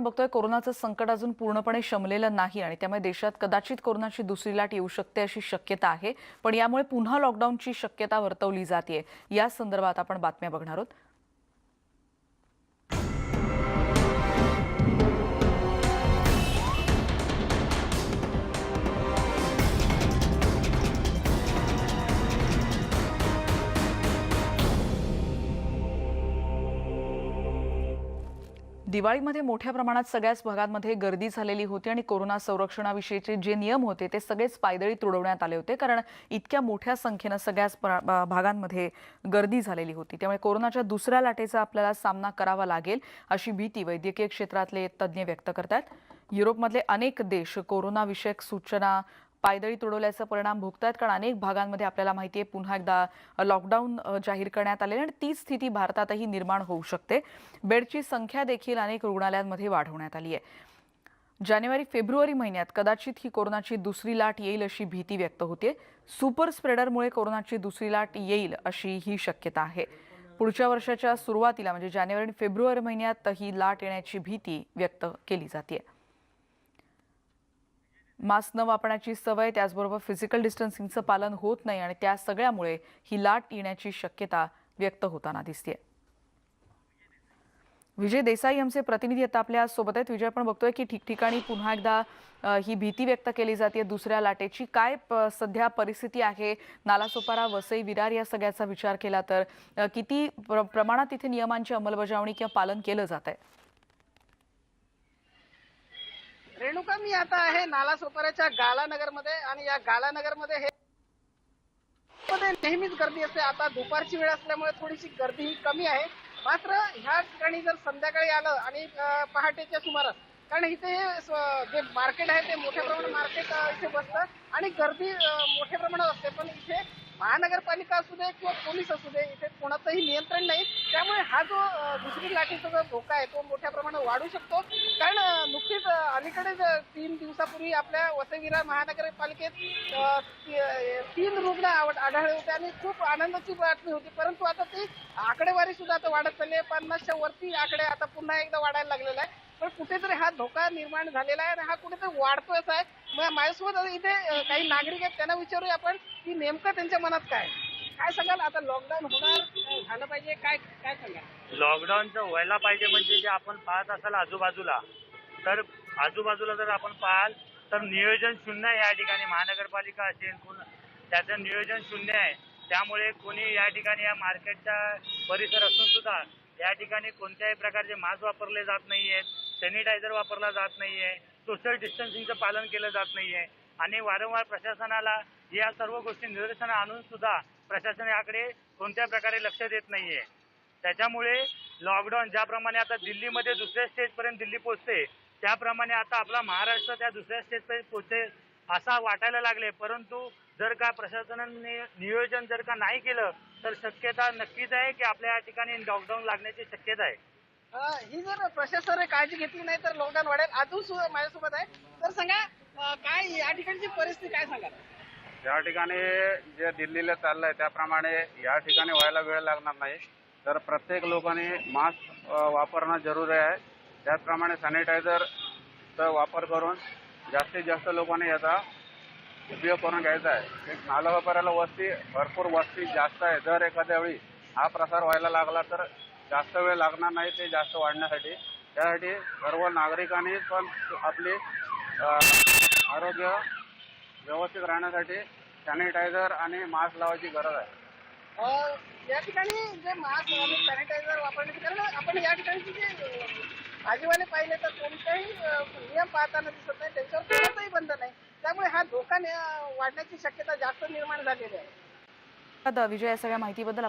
आपण बघतोय कोरोनाचं संकट अजून पूर्णपणे शमलेलं नाही आणि त्यामुळे देशात कदाचित कोरोनाची दुसरी लाट येऊ शकते अशी शक्यता आहे. पण यामुळे पुन्हा लॉकडाऊनची शक्यता वर्तवली जाते या संदर्भात आपण बातम्या बघणार आहोत. दिवाळीमध्ये मोठ्या प्रमाणात सगळ्याच भागांमध्ये गर्दी झालेली होती आणि कोरोना संरक्षणाविषयीचे जे नियम होते ते सगळेच पायदळी तुडवण्यात आले होते कारण इतक्या मोठ्या संख्येनं सगळ्याच भागांमध्ये गर्दी झालेली होती. त्यामुळे कोरोनाच्या दुसऱ्या लाटेचा आपल्याला सामना करावा लागेल अशी भीती वैद्यकीय क्षेत्रातले तज्ज्ञ व्यक्त करतात. युरोपमधले अनेक देश कोरोनाविषयक सूचना पायदळी तुडवल्याचा परिणाम भोगतायत कारण अनेक भागांमध्ये आपल्याला माहिती आहे पुन्हा एकदा लॉकडाऊन जाहीर करण्यात आले आणि तीच स्थिती भारतातही निर्माण होऊ शकते. बेडची संख्या देखील अनेक रुग्णालयांमध्ये वाढवण्यात आली आहे. जानेवारी फेब्रुवारी महिन्यात कदाचित ही कोरोनाची दुसरी लाट येईल अशी भीती व्यक्त होते सुपर स्प्रेडरमुळे कोरोनाची दुसरी लाट येईल अशी ही शक्यता आहे. पुढच्या वर्षाच्या सुरुवातीला म्हणजे जानेवारी आणि फेब्रुवारी महिन्यात ही लाट येण्याची भीती व्यक्त केली जाते मास्क न वापरण्याची सवय त्याचबरोबर फिजिकल डिस्टन्सिंगचं पालन होत नाही आणि त्या सगळ्यामुळे ही लाट येण्याची शक्यता व्यक्त होताना दिसते विजय देसाई आमचे प्रतिनिधी आता आपल्यासोबत आहेत. विजय आपण बघतोय की ठिकठिकाणी पुन्हा एकदा ही भीती व्यक्त केली जाते दुसऱ्या लाटेची. काय सध्या परिस्थिती आहे? नालासोपारा वसई विरार या सगळ्याचा विचार केला तर किती प्र- प्रमाणात तिथे नियमांची अंमलबजावणी किंवा पालन केलं जात आहे रेणुका मी आता आहे नालासोपाऱ्याच्या गालानगरमध्ये आणि या गालानगरमध्ये हे नेहमीच गर्दी असते. आता दुपारची वेळ असल्यामुळे थोडीशी गर्दी ही कमी आहे. मात्र ह्या ठिकाणी जर संध्याकाळी आलं आणि पहाटेच्या सुमारास कारण इथे जे मार्केट आहे ते मोठ्या प्रमाणात मार्केट इथे बसतं आणि गर्दी मोठ्या प्रमाणात असते. पण इथे महानगरपालिका असू दे किंवा पोलीस असू दे इथे कोणाचंही नियंत्रण नाही. त्यामुळे हा जो दुसरी लाटेचा जो धोका आहे तो मोठ्या प्रमाणात वाढू शकतो. कारण नुकतीच अलीकडेच तीन दिवसापूर्वी आपल्या वसईविरा महानगरपालिकेत तीन रुग्ण आढळले होते आणि खूप आनंदाची बातमी होती. परंतु आता ती आकडेवारी सुद्धा आता वाढत चालली आहे. पन्नासच्या वरती आकडे आता पुन्हा एकदा वाढायला लागलेला आहे. पण कुठेतरी हा धोका निर्माण झालेला आहे आणि हा कुठेतरी वाढतोयच आहे माझ्यासोबत इथे काही नागरिक आहेत त्यांना विचारूया आपण की नेमकं त्यांच्या मनात काय काय सांगाल? आता लॉकडाऊन होणार झालं पाहिजे काय काय सांगाल? लॉकडाऊनचं व्हायला पाहिजे म्हणजे जे आपण पाहत असाल आजूबाजूला तर आजूबाजूला जर आपण पाहाल तर नियोजन शून्य आहे या ठिकाणी. महानगरपालिका असेल पुन्हा त्याचं नियोजन शून्य आहे. त्यामुळे कोणी या ठिकाणी या मार्केटचा परिसर असून सुद्धा या ठिकाणी कोणत्याही प्रकारचे मास्क वापरले जात नाही आहेत सॅनिटायझर वापरला जात नाहीये. सोशल डिस्टन्सिंगचं पालन केलं जात नाहीये. आणि वारंवार प्रशासनाला या सर्व गोष्टी निदर्शन आणून सुद्धा प्रशासन याकडे कोणत्या प्रकारे लक्ष देत नाहीये. त्याच्यामुळे लॉकडाऊन ज्याप्रमाणे आता दिल्लीमध्ये दुसऱ्या स्टेजपर्यंत दिल्ली पोहोचते त्याप्रमाणे आता आपला महाराष्ट्र त्या दुसऱ्या स्टेजपर्यंत पोहोचते असा वाटायला लागले. परंतु जर का प्रशासनाने नियोजन जर का नाही केलं तर शक्यता नक्कीच आहे की आपल्या या ठिकाणी लॉकडाऊन लागण्याची शक्यता आहे. ही जर प्रशासनाने काळजी घेतली नाही तर लॉकडाऊन वाढेल. अजून सुद्धा माझ्यासोबत आहे. तर सांगा काय या ठिकाणची परिस्थिती काय सांगा या ठिकाणी जे दिल्लीला चाललंय त्याप्रमाणे या ठिकाणी व्हायला वेळ लागणार नाही. तर प्रत्येक लोकांनी मास्क वापरणं जरुरी आहे. त्याचप्रमाणे सॅनिटायझरचा वापर करून जास्तीत जास्त लोकांनी याचा उपयोग करून घ्यायचा आहे. नाला वापरायला वस्ती भरपूर वस्ती जास्त आहे. जर एखाद्या वेळी हा प्रसार व्हायला लागला तर जास्त वेळ लागणार नाही ते जास्त वाढण्यासाठी. त्यासाठी सर्व नागरिकांनी पण आपली आरोग्य व्यवस्थित राहण्यासाठी सॅनिटायझर आणि मास्क लावायची गरज आहे. या ठिकाणी जे मास्क आणि सॅनिटायझर वापरण्याचे कारण आपण या ठिकाणी जे भाजीवाले पाहिले तर कोणताही नियम पाळताना दिसत नाही त्यांच्यावर कोणताही बंद नाही. त्यामुळे हा धोका वाढण्याची शक्यता जास्त निर्माण झालेली आहे. विजय या सगळ्या माहितीबद्दल